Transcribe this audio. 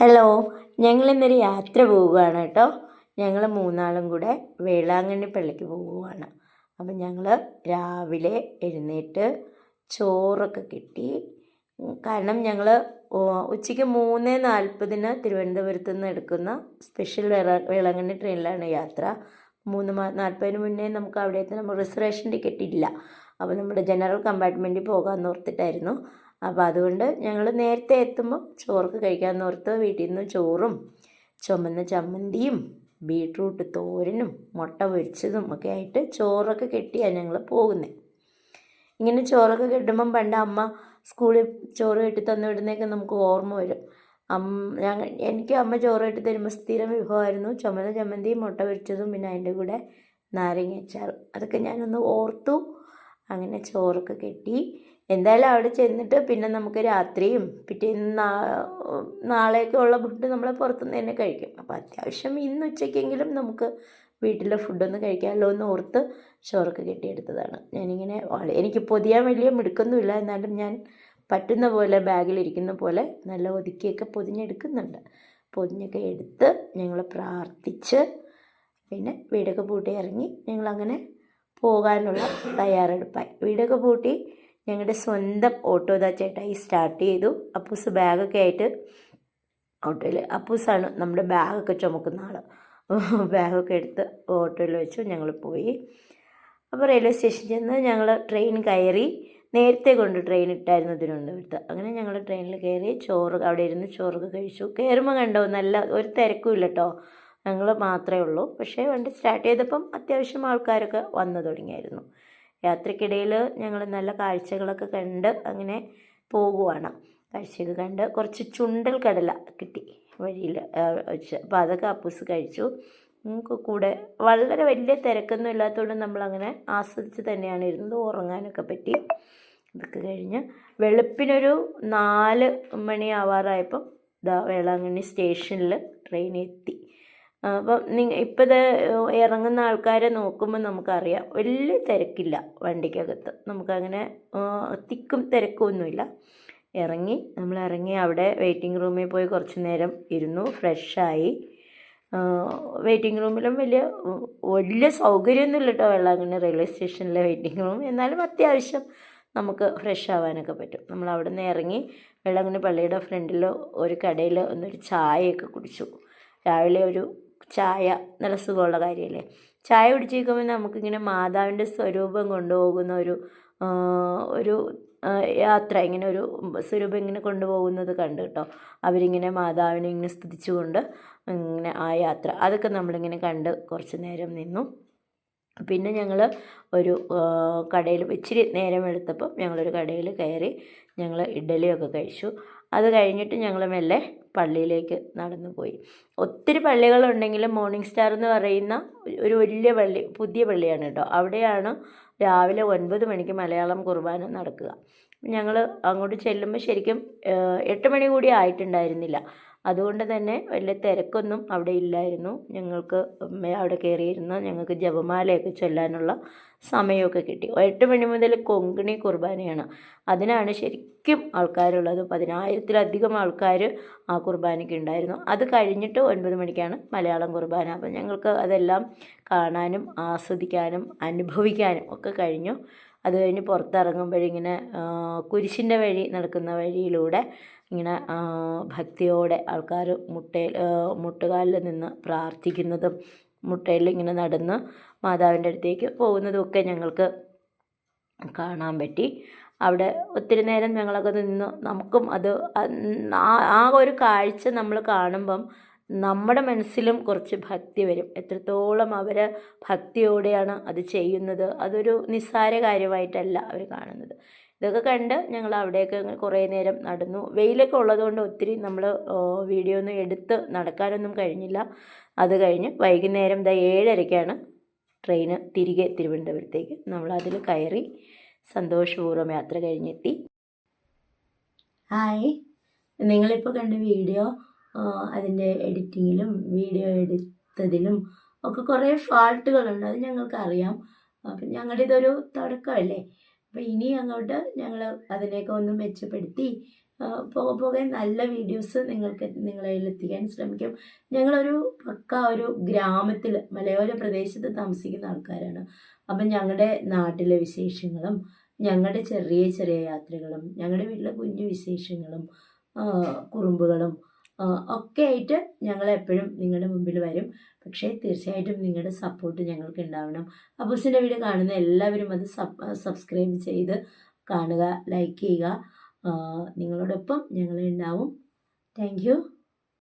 Hello ഞങ്ങളിന്നൊരു യാത്ര പോവുകയാണ് കേട്ടോ ഞങ്ങൾ മൂന്നാളും കൂടെ വേളാങ്കണ്ണി പള്ളിക്ക് പോവുകയാണ്. അപ്പം ഞങ്ങൾ രാവിലെ എഴുന്നേറ്റ് ചോറൊക്കെ കിട്ടി. കാരണം ഞങ്ങൾ ഉച്ചയ്ക്ക് മൂന്ന് നാൽപ്പതിന് തിരുവനന്തപുരത്ത് നിന്ന് എടുക്കുന്ന സ്പെഷ്യൽ വേള വേളാങ്കണ്ണി ട്രെയിനിലാണ് യാത്ര. മൂന്ന് നാൽപ്പതിന് മുന്നേ നമുക്ക് അവിടെ എത്തുന്ന റിസർവേഷൻ ടിക്കറ്റ് ഇല്ല. അപ്പോൾ നമ്മുടെ ജനറൽ കമ്പാർട്ട്മെന്റിൽ പോകാമെന്ന് ഓർത്തിട്ടായിരുന്നു. അപ്പോൾ അതുകൊണ്ട് ഞങ്ങൾ നേരത്തെ എത്തുമ്പോൾ ചോറൊക്കെ കഴിക്കാൻ ഓർത്ത് വീട്ടിൽ നിന്ന് ചോറും ചുമന്ന ചമ്മന്തിയും ബീട്രൂട്ട് തോരനും മുട്ട പൊരിച്ചതും ഒക്കെ ആയിട്ട് ചോറൊക്കെ കെട്ടിയാണ് ഞങ്ങൾ പോകുന്നത് ഇങ്ങനെ ചോറൊക്കെ കെട്ടുമ്പം പണ്ട് അമ്മ സ്കൂളിൽ ചോറ് കെട്ടി തന്നു വിടുന്നതൊക്കെ നമുക്ക് ഓർമ്മ വരും. അമ്മ ഞങ്ങൾ എനിക്ക് അമ്മ ചോറ് കെട്ടി തരുമ്പോൾ സ്ഥിരം വിഭവമായിരുന്നു ചുമന്ന ചമ്മന്തിയും മുട്ട പൊരിച്ചതും പിന്നെ അതിന്റെ കൂടെ നാരങ്ങ അച്ചാറും. അതൊക്കെ ഞാനൊന്ന് ഓർത്തു. അങ്ങനെ ചോറൊക്കെ കെട്ടി എന്തായാലും അവിടെ ചെന്നിട്ട് പിന്നെ നമുക്ക് രാത്രിയും പിറ്റേന്ന് നാളെയൊക്കെ ഉള്ള ഫുഡ് നമ്മൾ പുറത്തുനിന്ന് തന്നെ കഴിക്കും. അപ്പോൾ അത്യാവശ്യം ഇന്ന് ഉച്ചയ്ക്കെങ്കിലും നമുക്ക് വീട്ടിലെ ഫുഡൊന്ന് കഴിക്കാമല്ലോ എന്ന് ഓർത്ത് ചോറൊക്കെ കെട്ടിയെടുത്തതാണ്. ഞാനിങ്ങനെ എനിക്ക് പൊതിയാൻ വലിയ മിടുക്കൊന്നുമില്ല. എന്നാലും ഞാൻ പറ്റുന്ന പോലെ ബാഗിലിരിക്കുന്ന പോലെ നല്ല ഒതുക്കിയൊക്കെ പൊതിഞ്ഞെടുക്കുന്നുണ്ട്. പൊതിഞ്ഞൊക്കെ എടുത്ത് ഞങ്ങൾ പ്രാർത്ഥിച്ച് പിന്നെ വീടൊക്കെ പൂട്ടി ഇറങ്ങി ഞങ്ങളങ്ങനെ പോകാനുള്ള തയ്യാറെടുപ്പായി. വീടൊക്കെ പൂട്ടി ഞങ്ങളുടെ സ്വന്തം ഓട്ടോ ഇതാ ചേട്ടായി സ്റ്റാർട്ട് ചെയ്തു. അപ്പൂസ് ബാഗൊക്കെ ആയിട്ട് ഓട്ടോയിൽ അപ്പൂസാണ് നമ്മുടെ ബാഗൊക്കെ ചുമക്കുന്ന ആൾ ബാഗൊക്കെ എടുത്ത് ഓട്ടോയിൽ വെച്ചു ഞങ്ങൾ പോയി. അപ്പോൾ റെയിൽവേ സ്റ്റേഷനിൽ ചെന്ന് ഞങ്ങൾ ട്രെയിൻ കയറി. നേരത്തെ കൊണ്ട് ട്രെയിൻ ഇട്ടായിരുന്നു തിരുവനന്തപുരത്ത്. അങ്ങനെ ഞങ്ങൾ ട്രെയിനിൽ കയറി ചോറ് അവിടെ ഇരുന്ന് ചോറൊക്കെ കഴിച്ചു. കയറുമ്പോൾ കണ്ടോ നല്ല ഒരു തിരക്കും ഇല്ല കേട്ടോ ഞങ്ങൾ മാത്രമേ ഉള്ളൂ. പക്ഷേ വണ്ടി സ്റ്റാർട്ട് ചെയ്തപ്പം അത്യാവശ്യം ആൾക്കാരൊക്കെ വന്നു തുടങ്ങിയായിരുന്നു. യാത്രക്കിടയിൽ ഞങ്ങൾ നല്ല കാഴ്ചകളൊക്കെ കണ്ട് അങ്ങനെ പോകുവാണ്. കാഴ്ചയൊക്കെ കണ്ട് കുറച്ച് ചുണ്ടൽ കടല കിട്ടി വഴിയിൽ വെച്ച്. അപ്പോൾ അതൊക്കെ അപ്പൂസ് കഴിച്ചു. നമുക്ക് കൂടെ വളരെ വലിയ തിരക്കൊന്നും ഇല്ലാത്തതുകൊണ്ട് നമ്മളങ്ങനെ ആസ്വദിച്ച് തന്നെയാണ് ഇരുന്നത്. ഉറങ്ങാനൊക്കെ പറ്റി. ഇതൊക്കെ കഴിഞ്ഞ് വെളുപ്പിനൊരു നാല് മണിയാവാറായപ്പം ഇതാ വേളാങ്കണ്ണി സ്റ്റേഷനിൽ ട്രെയിൻ എത്തി അപ്പം നിങ്ങ ഇപ്പോഴത്തെ ഇറങ്ങുന്ന ആൾക്കാരെ നോക്കുമ്പോൾ നമുക്കറിയാം വലിയ തിരക്കില്ല വണ്ടിക്കകത്ത്. നമുക്കങ്ങനെ തിക്കും തിരക്കൊന്നുമില്ല. ഇറങ്ങി നമ്മൾ ഇറങ്ങി അവിടെ വെയിറ്റിംഗ് റൂമിൽ പോയി കുറച്ച് നേരം ഇരുന്നു ഫ്രഷായി. വെയിറ്റിംഗ് റൂമിലും വലിയ വലിയ സൗകര്യമൊന്നുമില്ല കേട്ടോ വെള്ളാങ്കണ്ണി റെയിൽവേ സ്റ്റേഷനിലെ വെയിറ്റിംഗ് റൂം. എന്നാലും അത്യാവശ്യം നമുക്ക് ഫ്രഷ് ആവാനൊക്കെ പറ്റും. നമ്മൾ അവിടെ നിന്ന് ഇറങ്ങി വെള്ളാങ്കണ്ണി പള്ളിയുടെ ഫ്രണ്ടിൽ ഒരു കടയിൽ ഒന്നൊരു ചായയൊക്കെ കുടിച്ചു. രാവിലെ ഒരു ചായ നല്ല സുഖമുള്ള കാര്യമല്ലേ? ചായ കുടിച്ചിരിക്കുമ്പോൾ നമുക്കിങ്ങനെ മാതാവിന്റെ സ്വരൂപം കൊണ്ടുപോകുന്ന ഒരു ഒരു യാത്ര ഇങ്ങനെ ഒരു സ്വരൂപം ഇങ്ങനെ കൊണ്ടുപോകുന്നത് കണ്ടു കേട്ടോ. അവരിങ്ങനെ മാതാവിനെ ഇങ്ങനെ സ്തുതിച്ചുകൊണ്ട് ഇങ്ങനെ ആ യാത്ര. അതൊക്കെ നമ്മളിങ്ങനെ കണ്ട് കുറച്ച് നേരം നിന്നു. പിന്നെ ഞങ്ങൾ ഒരു കടയിൽ ഇച്ചിരി നേരം എടുത്തപ്പം ഞങ്ങളൊരു കടയിൽ കയറി ഞങ്ങൾ ഇഡ്ഡലിയൊക്കെ കഴിച്ചു. അത് കഴിഞ്ഞിട്ട് ഞങ്ങൾ മെല്ലെ പള്ളിയിലേക്ക് നടന്നു പോയി. ഒത്തിരി പള്ളികളുണ്ടെങ്കിലും മോർണിംഗ് സ്റ്റാർ എന്ന് പറയുന്ന ഒരു വലിയ പള്ളി പുതിയ പള്ളിയാണ് കേട്ടോ. അവിടെയാണ് രാവിലെ ഒൻപത് മണിക്ക് മലയാളം കുർബാന നടക്കുക. ഞങ്ങൾ അങ്ങോട്ട് ചെല്ലുമ്പോൾ ശരിക്കും എട്ട് മണി കൂടി ആയിട്ടുണ്ടായിരുന്നില്ല. അതുകൊണ്ട് തന്നെ വലിയ തിരക്കൊന്നും അവിടെ ഇല്ലായിരുന്നു. ഞങ്ങൾക്ക് അവിടെ കയറിയിരുന്ന് ഞങ്ങൾക്ക് ജപമാലയൊക്കെ ചൊല്ലാനുള്ള സമയമൊക്കെ കിട്ടി. എട്ട് മണി മുതൽ കൊങ്കിണി കുർബാനയാണ്. അതിനാണ് ശരിക്കും ആൾക്കാരുള്ളത്. പതിനായിരത്തിലധികം ആൾക്കാർ ആ കുർബാനയ്ക്ക് ഉണ്ടായിരുന്നു. അത് കഴിഞ്ഞിട്ട് ഒൻപത് മണിക്കാണ് മലയാളം കുർബാന. അപ്പം ഞങ്ങൾക്ക് അതെല്ലാം കാണാനും ആസ്വദിക്കാനും അനുഭവിക്കാനും ഒക്കെ കഴിഞ്ഞു. അത് കഴിഞ്ഞ് പുറത്തിറങ്ങുമ്പോഴിങ്ങനെ കുരിശിന്റെ വഴി നടക്കുന്ന വഴിയിലൂടെ ഇങ്ങനെ ഭക്തിയോടെ ആൾക്കാർ മുട്ടയിൽ മുട്ടുകാലിൽ നിന്ന് പ്രാർത്ഥിക്കുന്നതും മുട്ടയിൽ ഇങ്ങനെ നടന്ന് മാതാവിന്റെ അടുത്തേക്ക് പോകുന്നതും ഒക്കെ ഞങ്ങൾക്ക് കാണാൻ പറ്റി. അവിടെ ഒത്തിരി നേരം ഞങ്ങളൊക്കെ നിന്ന് നമുക്കും അത് ആ ഒരു കാഴ്ച നമ്മൾ കാണുമ്പം നമ്മുടെ മനസ്സിലും കുറച്ച് ഭക്തി വരും. എത്രത്തോളം അവർ ഭക്തിയോടെയാണ് അത് ചെയ്യുന്നത് അതൊരു നിസ്സാര കാര്യമായിട്ടല്ല അവർ കാണുന്നത്. ഇതൊക്കെ കണ്ട് ഞങ്ങൾ അവിടെയൊക്കെ കുറേ നേരം നടന്നു. വെയിലൊക്കെ ഉള്ളതുകൊണ്ട് ഒത്തിരി നമ്മൾ വീഡിയോ ഒന്നും എടുത്ത് നടക്കാനൊന്നും കഴിഞ്ഞില്ല. അത് കഴിഞ്ഞ് വൈകുന്നേരം ദാ ഏഴരയ്ക്കാണ് ട്രെയിന് തിരികെ തിരുവനന്തപുരത്തേക്ക്. നമ്മൾ അതിൽ കയറി സന്തോഷപൂർവം യാത്ര കഴിഞ്ഞെത്തി. ഹായ്. നിങ്ങളിപ്പോൾ കണ്ട വീഡിയോ അതിന്റെ എഡിറ്റിങ്ങിലും വീഡിയോ എടുത്തതിലും ഒക്കെ കുറേ ഫാൾട്ടുകളുണ്ട് അത് ഞങ്ങൾക്കറിയാം. അപ്പം ഞങ്ങളുടെ ഇതൊരു തുടക്കമല്ലേ? അപ്പം ഇനി അങ്ങോട്ട് ഞങ്ങൾ അതിനെയൊക്കെ ഒന്ന് മെച്ചപ്പെടുത്തി പോകെ പോകെ നല്ല വീഡിയോസ് നിങ്ങൾക്ക് നിങ്ങളെ എത്തിക്കാൻ ശ്രമിക്കും. ഞങ്ങളൊരു പക്ക ഒരു ഗ്രാമത്തിൽ മലയോര പ്രദേശത്ത് താമസിക്കുന്ന ആൾക്കാരാണ്. അപ്പം ഞങ്ങളുടെ നാട്ടിലെ വിശേഷങ്ങളും ഞങ്ങളുടെ ചെറിയ ചെറിയ യാത്രകളും ഞങ്ങളുടെ വീട്ടിലെ കുഞ്ഞു വിശേഷങ്ങളും കുറുമ്പുകളും ഒക്കെ ആയിട്ട് ഞങ്ങൾ എപ്പോഴും നിങ്ങളുടെ മുമ്പിൽ വരും. പക്ഷേ തീർച്ചയായിട്ടും നിങ്ങളുടെ സപ്പോർട്ട് ഞങ്ങൾക്ക് ഉണ്ടാവണം. അബൂസിന്റെ വീഡിയോ കാണുന്ന എല്ലാവരും അത് സബ്സ്ക്രൈബ് ചെയ്ത് കാണുക ലൈക്ക് ചെയ്യുക. നിങ്ങളോടൊപ്പം ഞങ്ങൾ ഉണ്ടാവും. താങ്ക്